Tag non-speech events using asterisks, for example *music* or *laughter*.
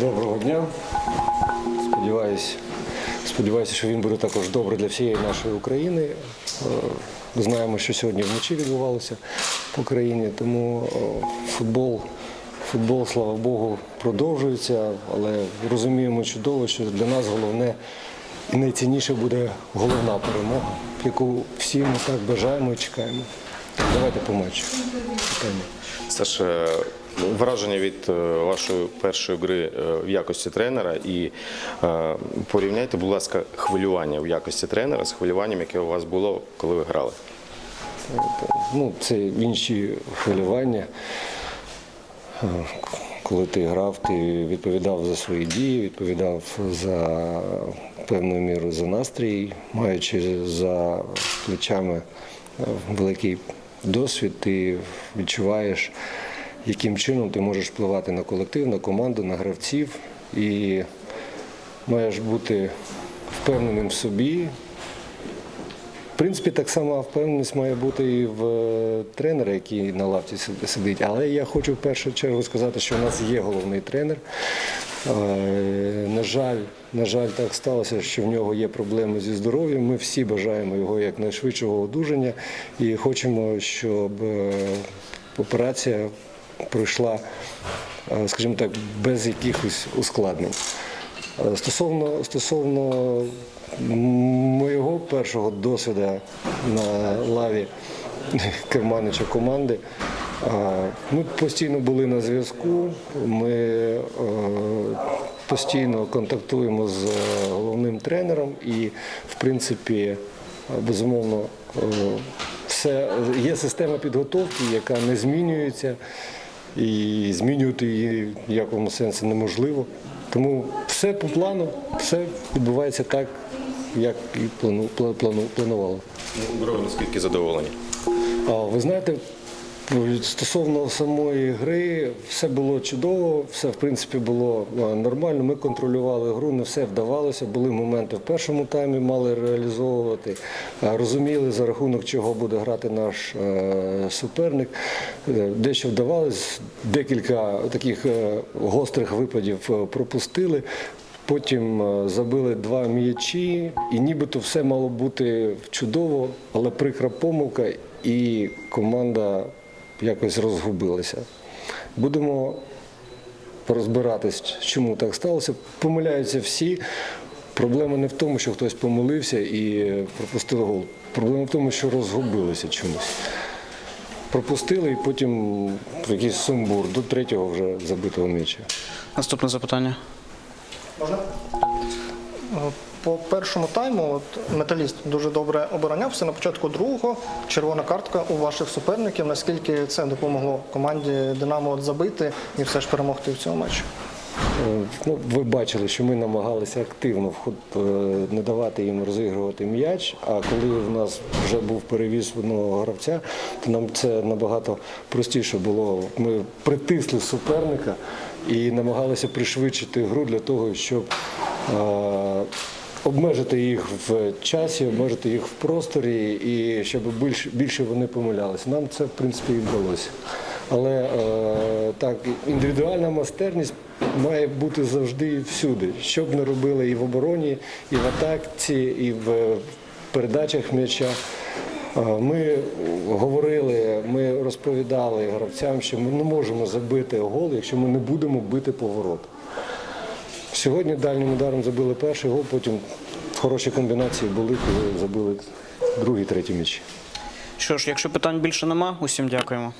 Доброго дня. Сподіваюсь, сподіваюся, що він буде також добрий для всієї нашої України. Е, знаємо, що сьогодні вночі відбувалося по країні, тому е, футбол, футбол, слава Богу, продовжується, але розуміємо чудово, що для нас головне і найцінніше буде головна перемога, яку всі ми так бажаємо і чекаємо. Давайте по матчу. Питання. Е, враження від е, вашої першої гри е, в якості тренера і е, порівняйте, будь ласка, хвилювання в якості тренера з хвилюванням, яке у вас було, коли ви грали. Ну, це інші хвилювання. Коли ти грав, ти відповідав за свої дії, відповідав за певною мірою за настрій, маючи за плечами великий досвід, ти відчуваєш, яким чином ти можеш впливати на колектив, на команду, на гравців і маєш бути впевненим в собі, в принципі, так само впевненість має бути і в е, тренера, який на лавці сидить. Але я хочу в першу чергу сказати, що у нас є головний тренер. Е, На жаль, на жаль, так сталося, що в нього є проблеми зі здоров'ям. Ми всі бажаємо його якнайшвидшого одужання і хочемо, щоб е, операція пройшла, е, скажімо так, без якихось ускладнень. Е, Стосовно, стосовно моєго першого досвіду на лаві *laughs* керманича команди, е, ми постійно були на зв'язку, ми постійно контактуємо з головним тренером і, в принципі, безумовно, все, є система підготовки, яка не змінюється і змінювати її в якому сенсі неможливо. Тому все по плану, все відбувається так, як і плану, пла- плану, планувало. Грою наскільки задоволені? А ви знаєте, стосовно самої гри, все було чудово, все в принципі було нормально. Ми контролювали гру, не все вдавалося. Були моменти в першому таймі, мали реалізовувати. Розуміли, за рахунок чого буде грати наш е, суперник. Е, Дещо вдавалось, декілька таких е, гострих випадів пропустили. Потім забили два м'ячі, і нібито все мало бути чудово, але прикра помилка, і команда якось розгубилася. Будемо розбиратись, чому так сталося. Помиляються всі. Проблема не в тому, що хтось помилився і пропустив гол. Проблема в тому, що розгубилися чомусь. Пропустили і потім якийсь сумбур до третього вже забитого м'яча. Наступне запитання. Можна? По першому тайму от, металіст дуже добре оборонявся. На початку другого червона картка у ваших суперників. Наскільки це допомогло команді Динамо от забити і все ж перемогти в цьому матчі? Е, Ну, ви бачили, що ми намагалися активно е, не давати їм розігрувати м'яч. А коли в нас вже був перевіз одного гравця, то нам це набагато простіше було. Ми притисли суперника і намагалися пришвидшити гру для того, щоб обмежити їх в часі, обмежити їх в просторі і щоб більше, більше вони помилялися. Нам це в принципі і вдалося. Але е, так, індивідуальна майстерність має бути завжди всюди. Що б не робили і в обороні, і в атаці, і в передачах м'яча. Е, Ми говорили, ми розповідали гравцям, що ми не можемо забити гол, якщо ми не будемо бити поворот. Сьогодні дальнім ударом забили перший гол, потім хороші комбінації були, коли забили другий, третій м'яч. Що ж, якщо питань більше нема, усім дякуємо.